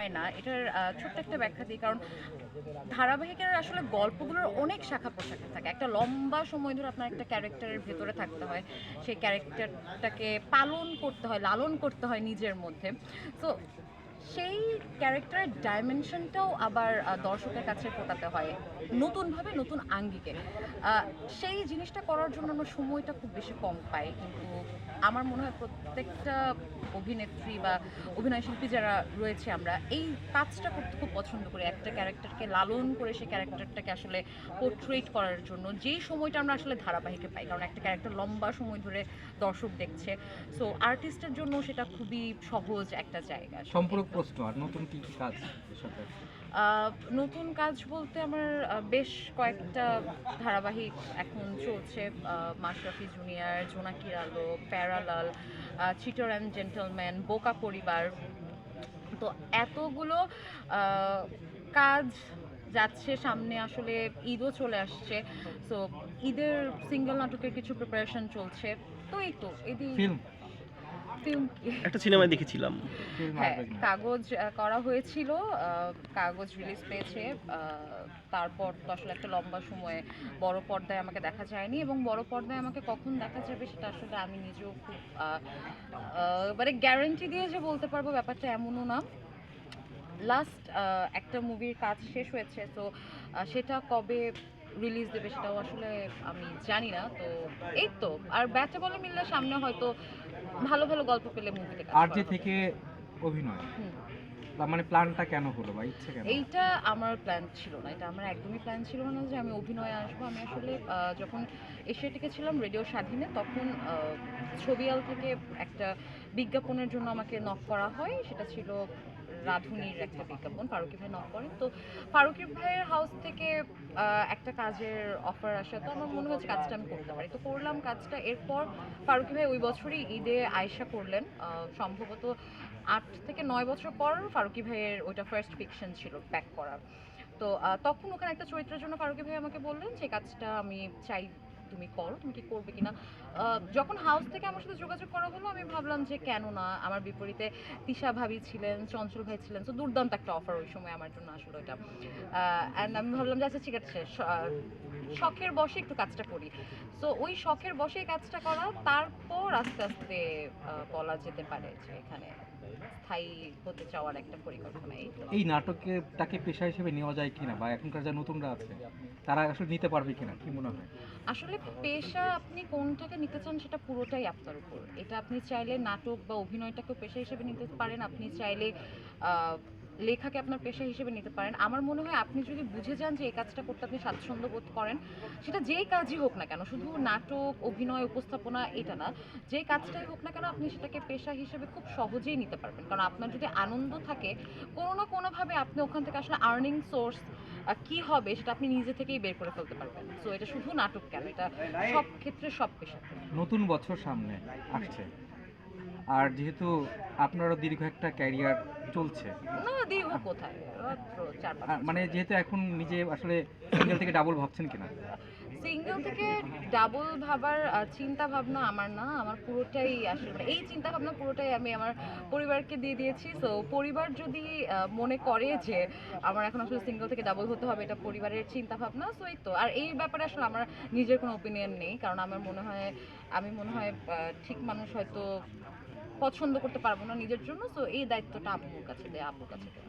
হয় না, এটার ছোট্ট একটা ব্যাখ্যা দিই, কারণ ধারাবাহিকের আসলে গল্পগুলোর অনেক শাখা প্রশাখা থাকে। একটা লম্বা সময় ধরে আপনার একটা ক্যারেক্টারের ভেতরে থাকতে হয়, সেই ক্যারেক্টারটাকে পালন করতে হয়, লালন করতে হয় নিজের মধ্যে। তো সেই ক্যারেক্টারের ডাইমেনশনটাও আবার দর্শকের কাছে ফোটাতে হয়, নতুনভাবে নতুন আঙ্গিকে। সেই জিনিসটা করার জন্য আমরা সময়টা খুব বেশি কম পাই, কিন্তু আমার মনে হয় প্রত্যেকটা অভিনেত্রী বা অভিনয় শিল্পী যারা রয়েছে আমরা, এই কাজটা করতে খুব পছন্দ করি, একটা ক্যারেক্টারকে লালন করে সেই ক্যারেক্টারটাকে আসলে পোর্ট্রেট করার জন্য, যেই সময়টা আমরা আসলে ধারাবাহিকে পাই, কারণ একটা ক্যারেক্টার লম্বা সময় ধরে দর্শক দেখছে সো আর্টিস্টের জন্য সেটা খুবই সহজ একটা জায়গা। সম্পূরক প্রশ্ন আর নতুন কি কি কাজ নতুন কাজ বলতে আমার বেশ কয়েকটা ধারাবাহিক এখন চলছে। মাশরাফি জুনিয়র জোনাকির আলো প্যারালাল চিটার অ্যান্ড জেন্টলম্যান বোকা পরিবার। তো এতগুলো কাজ যাচ্ছে সামনে আসলে ঈদও চলে আসছে। তো ঈদের সিঙ্গেল নাটকের কিছু প্রিপারেশন চলছে। তো এই তো এদিকে একটা সিনেমায় দেখেছিলাম। হ্যাঁ কাগজ করা হয়েছিল কাগজ রিলিজ পেয়েছে তারপর তো আসলে একটা লম্বা সময়ে বড় পর্দায় আমাকে দেখা যায়নি এবং বড় পর্দায় আমাকে কখন দেখা যাবে সেটা আসলে আমি নিজেও খুব মানে গ্যারান্টি দিয়ে যে বলতে পারব ব্যাপারটা এমনও না। লাস্ট একটা মুভির কাজ শেষ হয়েছে তো সেটা কবে রিলিজ দেবে সেটাও আসলে আমি জানি না তো এই তো আর ব্যাচে বলে মিললে সামনে হয়তো ভালো ভালো গল্প পেলে মুভি কাজ আর যে থেকে অভিনয়? মানে প্ল্যানটা কেন হলো বা ইচ্ছে কেন? এইটা আমার প্ল্যান ছিল না এটা আমার একদমই প্ল্যান ছিল না যে আমি অভিনয়ে আসব। আমি আসলে যখন এশিয়াটিকে ছিলাম রেডিও স্বাধীনে তখন ছবিয়াল থেকে একটা বিজ্ঞাপনের জন্য আমাকে নক করা হয়। সেটা ছিল রাধুনির একটা বিজ্ঞাপন, ফারুকি ভাই নক করেন। তো ফারুকি ভাইয়ের হাউস থেকে একটা কাজের অফার আসে, তো আমার মনে হচ্ছে কাজটা আমি করতে পারি। তো করলাম কাজটা, এরপর ফারুকি ভাই ওই বছরই ঈদে আয়সা করলেন। সম্ভবত আট থেকে নয় বছর পর ফারুকি ভাইয়ের ওইটা ফার্স্ট ফিকশন ছিল ব্যাক করার। তো তখন ওখানে একটা চরিত্রের জন্য ফারুকি ভাই আমাকে বললেন যে কাজটা আমি চাই তুমি করো, তুমি কি করবে কিনা। যখন হাউস থেকে আমার সাথে যোগাযোগ করা হলো, আমি ভাবলাম যে কেন না, আমার বিপরীতে তিশা ভাবি ছিলেন, চঞ্চল ভাই ছিলেন। তো দুর্দান্ত একটা অফার ওই সময় আমার জন্য আসলে ওইটা অ্যান্ড আমি ভাবলাম যে আচ্ছা ঠিক আছে শখের বসে একটু কাজটা করি। তো ওই শখের বসে কাজটা করা, তারপর আস্তে আস্তে বলা যেতে পারে যে এখানে স্থায়ী হতে চাওয়ার একটা পরিকল্পনা এই নাটকটাকে পেশা হিসেবে নেওয়া যায় কিনা বা এখনকার যা নতুনরা আছে তারা আসলে নিতে পারবে কিনা কি মনে হয়? আসলে পেশা আপনি কোনটাকে নিতে চান সেটা পুরোটাই আপনার উপর। এটা আপনি চাইলে নাটক বা অভিনয়টাকেও পেশা হিসেবে নিতে পারেন আপনি চাইলে আহ, লেখাকে আপনার পেশা হিসেবে নিতে পারেন। আমার মনে হয় আপনি যদি বুঝে যান যে এই কাজটা করতে আপনি স্বাচ্ছন্দ্য বোধ করেন, সেটা যেই কাজই হোক না কেন, শুধু নাটক, অভিনয়, উপস্থাপনা এটা না, যে কাজটাই হোক না কেন আপনি সেটাকে পেশা হিসেবে খুব সহজেই নিতে পারবেন। কারণ আপনার যদি আনন্দ থাকে, কোনো না কোনোভাবে আপনি ওখান থেকে আসলে আর্নিং সোর্স কি হবে সেটা আপনি নিজে থেকেই বের করে ফেলতে পারবেন। সো এটা শুধু নাটক কেন, এটা সব ক্ষেত্রে সব পেশাতে নতুন বছর সামনে আসছে। আর যেহেতু আপনারও দীর্ঘ একটা ক্যারিয়ার চলছে না দীর্ঘ কোথায়? মানে যেহেতু এখন নিজে আসলে সিঙ্গেল থেকে ডাবল ভাবছেন কিনা? সিঙ্গেল থেকে ডাবল ভাবার চিন্তা ভাবনা আমার না আমার পুরোটাই আসলে মানে এই চিন্তা ভাবনা পুরোটাই আমি আমার পরিবারকে দিয়ে দিয়েছি। তো পরিবার যদি মনে করে যে আমার এখন আসলে সিঙ্গেল থেকে ডাবল হতে হবে এটা পরিবারের চিন্তা ভাবনা সো এই তো। আর এই ব্যাপারে আসলে আমার নিজের কোনো ওপিনিয়ন নেই কারণ আমার মনে হয় আমি মনে হয় ঠিক মানুষ হয়তো পছন্দ করতে পারব না নিজের জন্য তো এই দায়িত্বটা আব্বুর কাছে দেয়, আব্বুর কাছে দেওয়া